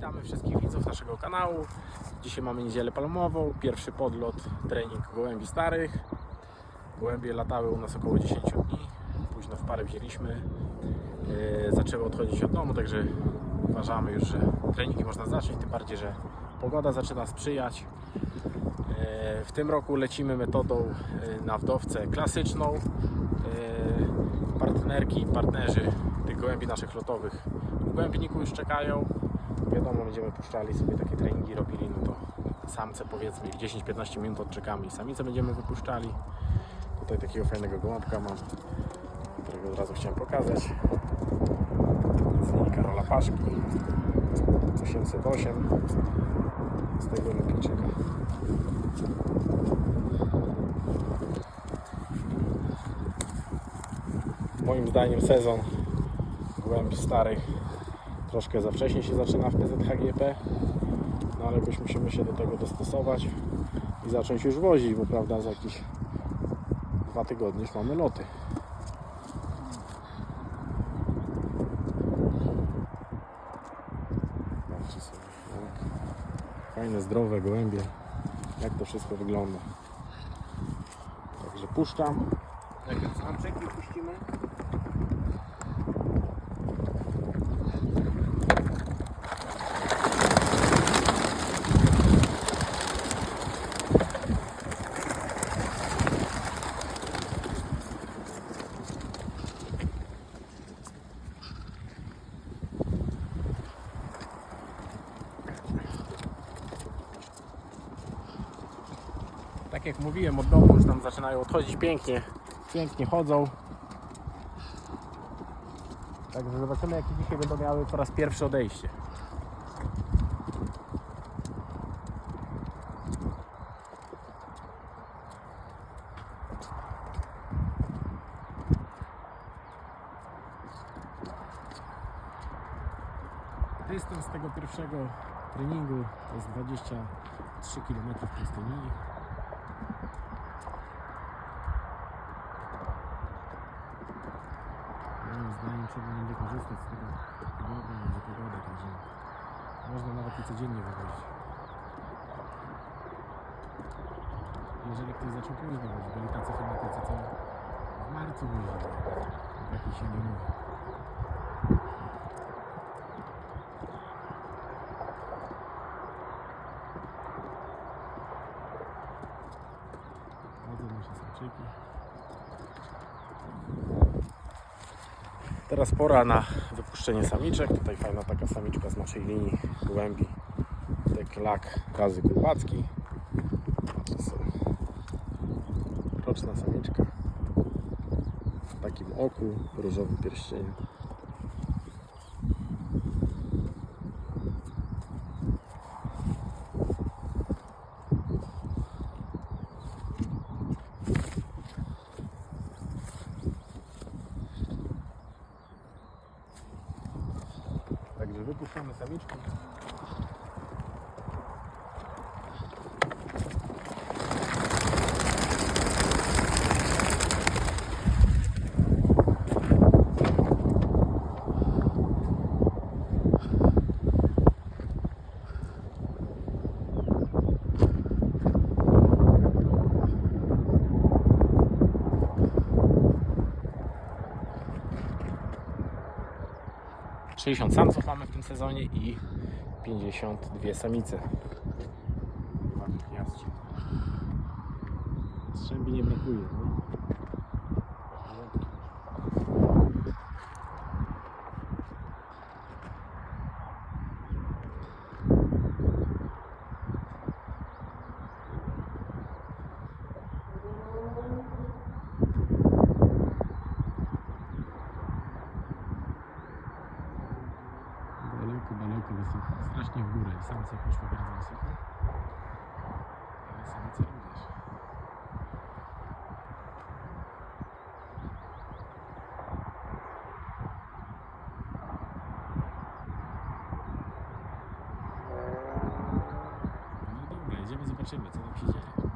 Witamy wszystkich widzów naszego kanału. Dzisiaj mamy niedzielę palmową, pierwszy podlot, trening gołębi starych. Gołębie latały u nas około 10 dni, późno w parę wzięliśmy. Yy, zaczęły odchodzić od domu, także uważamy już, że treningi można zacząć, tym bardziej, że pogoda zaczyna sprzyjać. Yy, W tym roku lecimy metodą yy, na wdowcę klasyczną. Partnerki, partnerzy tych gołębi naszych lotowych w gołębniku już czekają. Wiadomo, będziemy puszczali sobie takie treningi, robili, no to samce powiedzmy ich 10-15 minut odczekamy i samice będziemy wypuszczali. Tutaj takiego fajnego gołąbka mam, którego od razu chciałem pokazać. Z linii Karola Paszki 808 z tego lepiejczyka. Moim zdaniem sezon gołębi starych troszkę za wcześnie się zaczyna w PZHGP no ale jakoś musimy się do tego dostosować i zacząć już wozić, bo prawda za jakieś dwa tygodnie już mamy loty. Jak fajne, zdrowe gołębie, jak to wszystko wygląda. Także puszczam. Samczyki puścimy. Tak jak mówiłem, od domu już tam zaczynają odchodzić pięknie. Pięknie chodzą. Także zobaczymy jakie dzisiaj będą miały po raz pierwszy odejście. Dystans tego pierwszego treningu to jest 23 km prostej linii. Moim zdaniem trzeba będzie korzystać z tego tygodnia, będzie pogoda, także można nawet i codziennie wywozić. Jeżeli ktoś zaczął późno wozić, byli tacy fanatycy, co w marcu wozili, o takich się nie mówi. Chodzą nasze samczyki. Teraz pora na wypuszczenie samiczek. Tutaj fajna taka samiczka z naszej linii gołębi. Teklak razy kulbacki. Zobaczcie sobie. Roczna samiczka. W takim oku, różowym pierścieniu. Випущена самічка. 60 samców mamy w tym sezonie i 52 samice. Takich jastrzębi nie brakuje. No? Samce poszły bardzo wysoko. Ale samice również. No dobra, idziemy, zobaczymy co tam się dzieje.